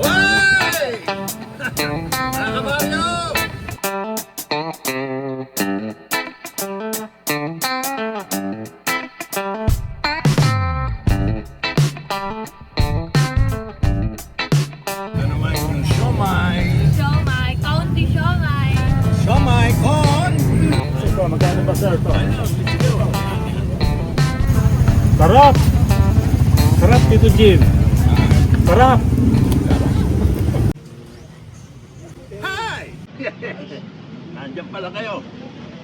Hoy! Mga kabaryo! Ito naman yung siomay. Siomay, county siomay. Con! Ito, magkano ba sir ito? Sarap! Sarap dito, Jim. Sarap! Nandiyan pala kayo.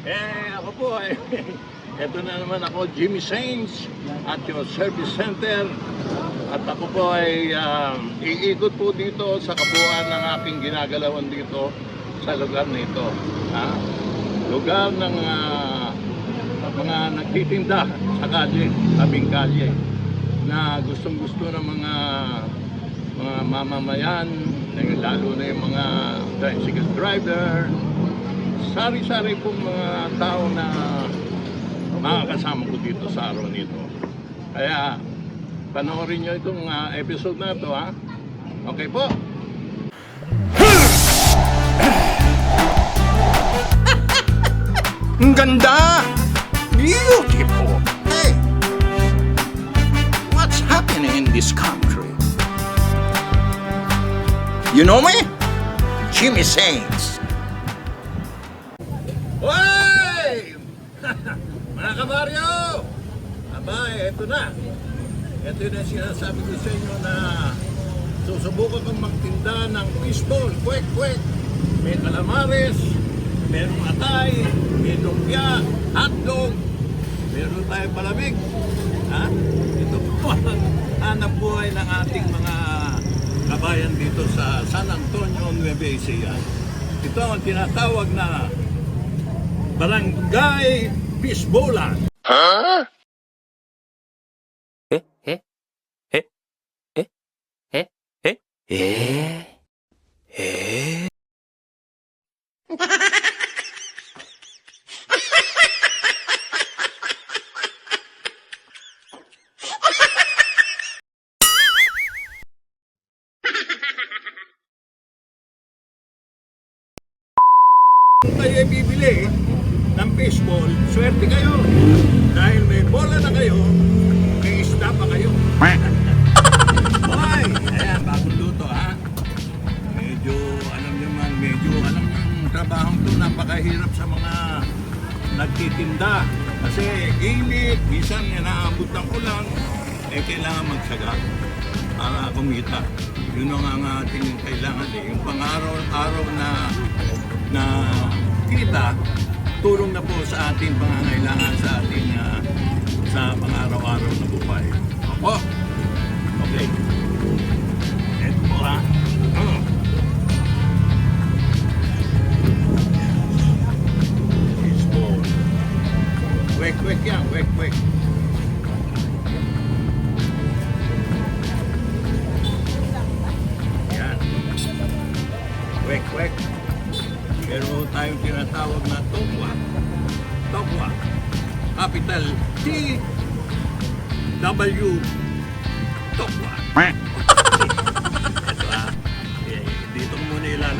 Eh, ako po eh. Ito na naman ako, Jimmy Saints, at your service center. At ako po ay um, iikot po dito sa kabuuan ng aking ginagalawan dito sa lugar nito. Ha? Lugar ng ah, mga nagtitinda sa kalye, tabing kalye, na gustong gusto ng mga mga mamamayan, na- lalo na yung mga tricycle driver, sari-sari pong mga tao na makakasama ko dito sa araw nito. Kaya, panoorin nyo itong ah, episode na ito, ha? Okay po? Ang ganda! Beautiful! Hey! What's happening in this country? You know me? Jimmy Saints. Eto na. Ito na sinasabi ko sa inyo na susubukan kong magtinda ng fishball, kwek kwek. May calamares, merong atay, may lumpia, hotdog, meron tayong palamig. Ha? Ito po ang hanap buhay ng ating mga kabayan dito sa San Antonio, Nueva Ecija. Ito ang tinatawag na Barangay Fishbowlan. Kung trabaho to, napakahirap sa mga nagtitinda. Kasi init, minsan inaabot ng ulan, eh kailangan magsaga para kumita. Yun ang ang ating kailangan eh. Yung pang-araw-araw na na kita, tulong na po sa ating pangangailangan sa ating ah, sa pang-araw-araw na buhay. Opo. Okay.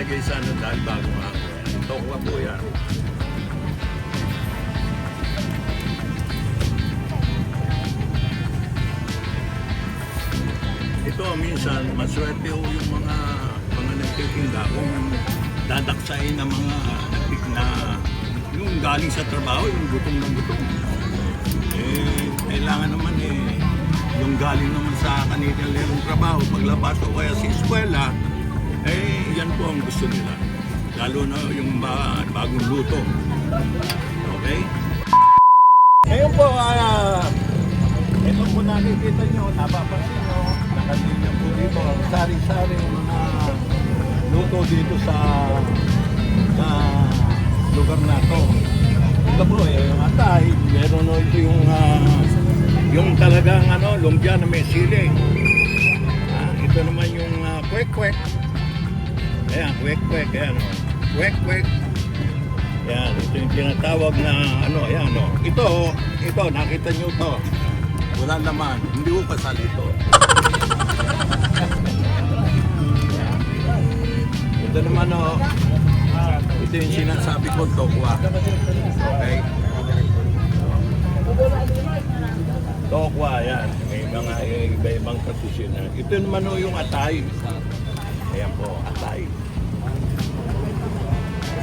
Muna ilalagay sa ano dahil bago ako. yan. Tokwa po yan. Ito minsan maswerte ho yung mga mga nagtitinda kung dadaksain ng mga nagtik na yung galing sa trabaho, yung gutom ng gutom. Eh, kailangan naman eh, yung galing naman sa kanilang trabaho, paglabas o kaya sa eskwela, eh, yan po ang gusto nila. Lalo na yung ba, bagong luto. Okay? Ngayon po, ah, ito po nakikita nyo, napapansin nyo, nakalinya po dito, sari-sari mga luto dito sa sa lugar na to. Ito po, eh, yung atay, meron no, ito yung ah, yung talagang ano, lumpia na may sili. Ah, ito naman yung ah, kwek-kwek. Ayan, kwek-kwek, ayan. Kwek-kwek. Yan, ito yung tinatawag na ano, ayan o. Ito, ito, nakita nyo to. Wala naman, hindi ko kasal ito. Ito naman o, ito yung sinasabi ko, tokwa. Okay? Tokwa, yan. May mga iba-ibang posisyon na. Ito naman o yung atay. Ayan po, atay.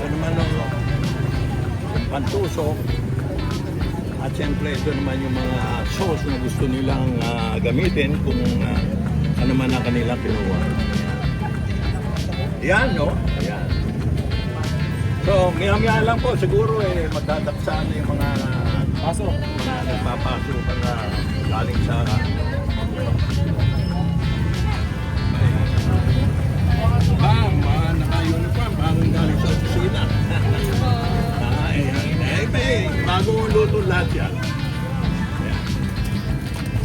Ito naman o, yung pantusok. At siyempre, ito naman yung mga sauce na gusto nilang ah, gamitin kung ah, ano man ang kanilang kinuha. Yan, no? Ayan. So, maya-maya lang po, siguro eh, magdadaksaan na yung mga Pasok. mga nagpapasok na galing sa Bang, mga naka-uniform, bagong galing sa opisina. ah, eh, eh, eh, eh, bagong luto lahat yan.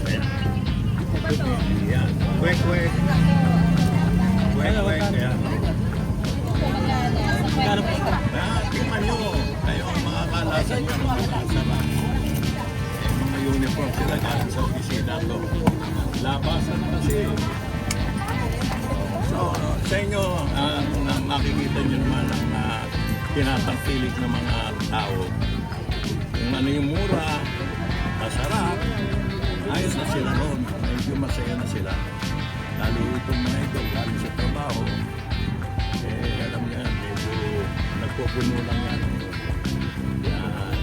Ayan. Ayan. Kwek, kwek. Kwek, kwek. Ayan. Ah, tingnan nyo. Kayo ang mga kalasan nyo. Eh, mga uniform sila sa opisina to. Labasan na kasi. So, sa inyo, ah, na makikita nyo naman ang uh, tinatangkilik ng mga tao. Kung ano yung mura, masarap, ayos na sila noon. Medyo masaya na sila. Lalo itong mga ito, galing sa trabaho, eh, alam niya, medyo nagpupuno lang yan. Yan.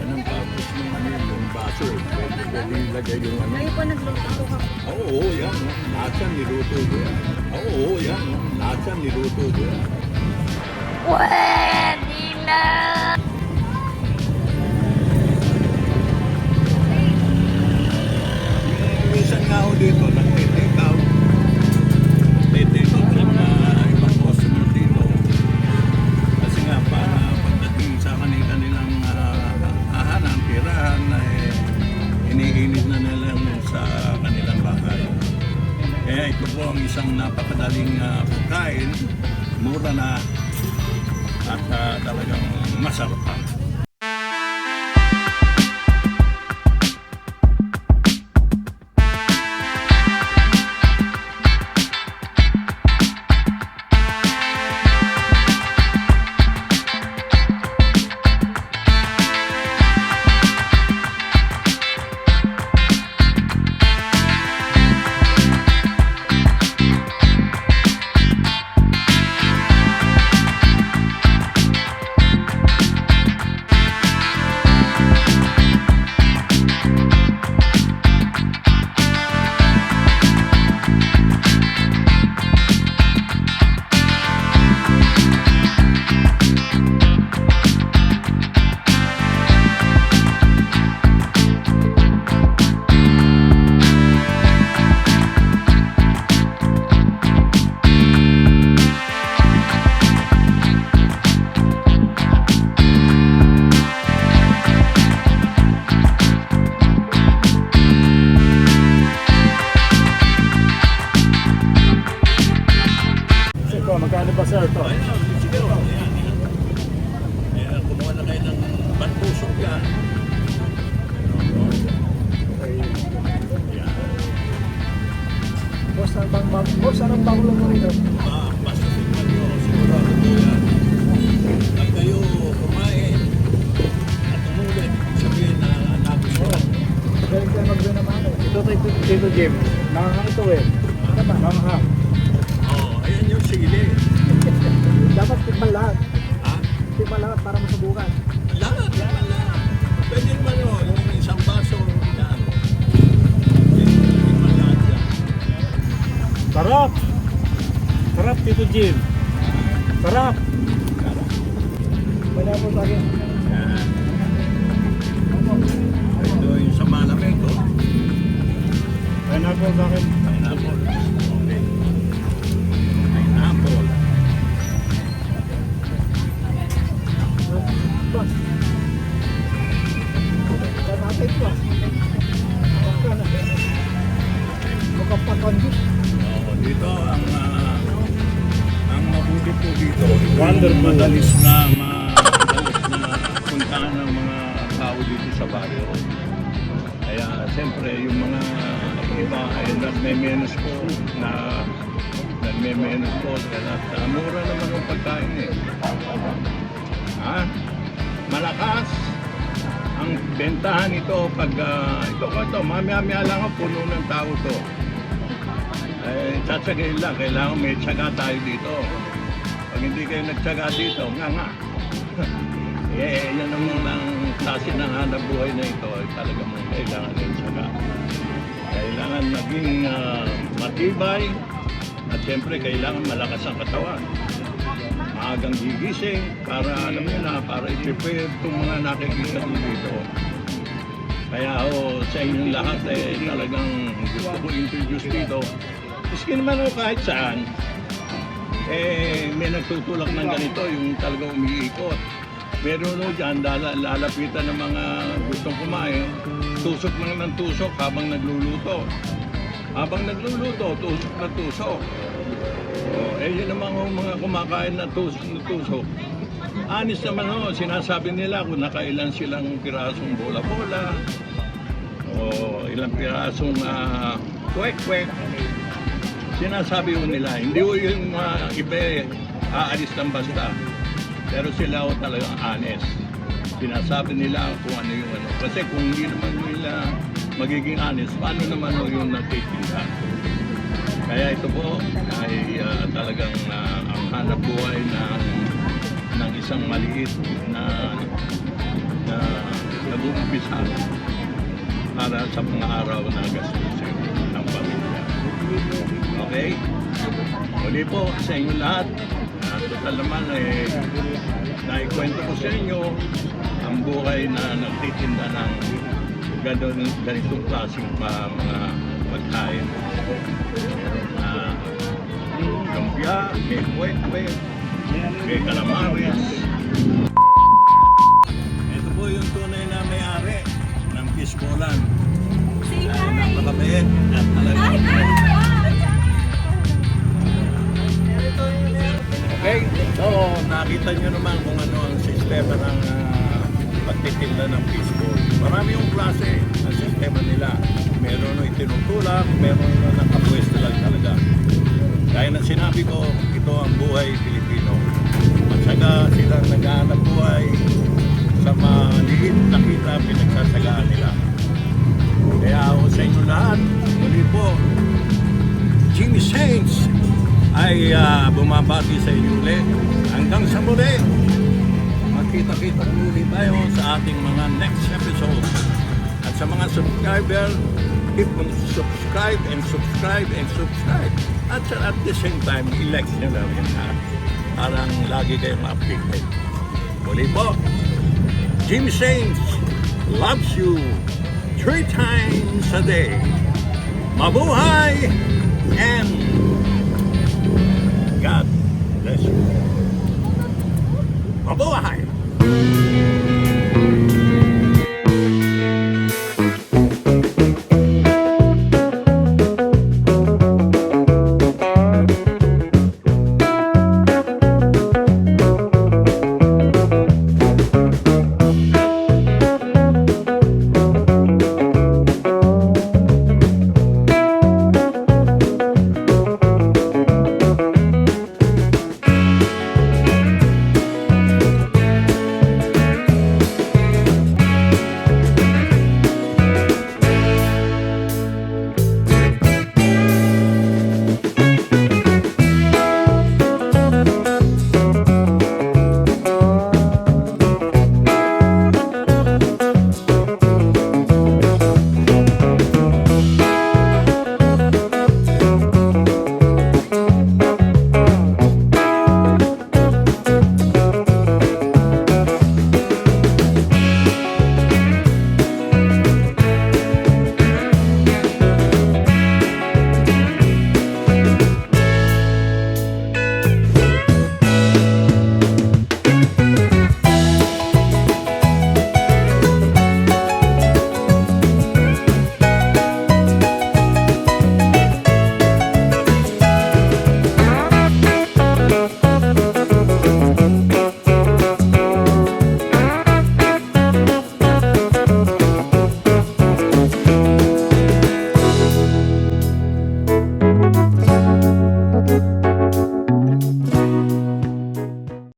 Yan ang purpose ng ano yun, yung baso. Pwede, pwede ilagay yung ano. Ngayon po nagluto kami. Oo, yan. Lahat yan niluto ko yan. Oo, oo, yan. Lahat yan niluto ko yan. Pwede na! Sir to? Ayun, sige, yan, yan. Eh, kumuha na kayo ng pantusok yan. Boss, ang bang bang boss, anong bakulo mo rito? Ah, basta tingnan nyo, sigurado po yan. Pag kayo kumain at umulit, sabihin na nagustuhan. Galing ka mag naman. Ito Tito, Tito Jim. Nakakang ito eh. Ano ba? Manghang. Oh, ayan yung sili. Dapat tikman lahat. Ha? Tikman lahat para masubukan. Lahat, lahat, lahat. Pwede naman o, yung isang baso, na ano. Tingnan lahat yan. Sarap! Sarap Tito Jim. Sarap! Wala po sa akin. Yan. Ito yung sa malamig, oh. Pineapple sa akin. Sa baryo. Kaya siyempre yung mga iba ay may menos po na na nagme-menopause ka na. Ah, Mura naman ang pagkain eh. Ha? Malakas ang bentahan ito pag ah, ito ko ito, mamaya-maya lang ang puno ng tao to. Eh, tsatsagayin lang, kailangan may tsaga tayo dito. Pag hindi kayo nagtsaga dito, nga nga. eh, yan ang klase ng hanap buhay na ito, ay talagang kailangan ng tsaga. Kailangan maging ah, matibay at siyempre kailangan malakas ang katawan. Maagang gigising para alam niyo na, para i-prepare itong mga nakikita niyo dito. Kaya ho, sa inyong lahat eh, talagang gusto ko introduce dito. Maski naman ho kahit saan, eh, may nagtutulak ng ganito, yung talagang umiikot. Meron no dyan, lala, lalapitan ng mga gustong kumain, tusok lang ng tusok habang nagluluto. Habang nagluluto, tusok na tusok. Oh, eh yun naman ho, mga kumakain na tusok na tusok. Anis naman ho, sinasabi nila kung nakailan silang pirasong bola-bola, o ilang pirasong uh, kwek-kwek. Sinasabi ho nila, hindi ho yung mga iba eh, aalis ng basta. Pero sila ho talagang honest. Sinasabi nila kung ano yung ano. Kasi kung hindi naman nila magiging honest, paano naman ho yung nagtitinda? Kaya ito po ay ah, talagang ah, ang hanap buhay ng, ng isang maliit na, na nag-uumpisa para sa mga araw na gastusin ng pamilya. Okay? Muli po sa inyo lahat. Uh, total naman eh, naikwento ko sa inyo ang buhay na nagtitinda ng ganun, ganitong klaseng pa mga pagkain. Meron na lumpia, may kwek-kwek, may calamares. Ito po yung tunay na may-ari ng Piscolan. Say Ay, hi! napakabait at talagang Hi! Nakita nyo naman kung ano ang sistema ng uh, pagtitinda ng fishbowl. Marami yung klase ng sistema nila. Meron na itinutulak, meron na nakapwesto lang talaga. Kaya na sinabi ko, ito ang buhay Pilipino. At saka silang naghahanap buhay sa maliit na kita pinagsasagaan nila. Kaya ako sa inyo lahat, muli po, Jimmy Saints ay ah, bumabati sa inyo ulit hanggang sa muli. Makita-kita muli tayo sa ating mga next episode. At sa mga subscriber, keep on subscribe and subscribe and subscribe. At at the same time, i-like nyo na rin ha. Parang lagi kayong updated. Muli po, Jim Saints loves you three times a day. Mabuhay and God bless you. Uma boa raiva!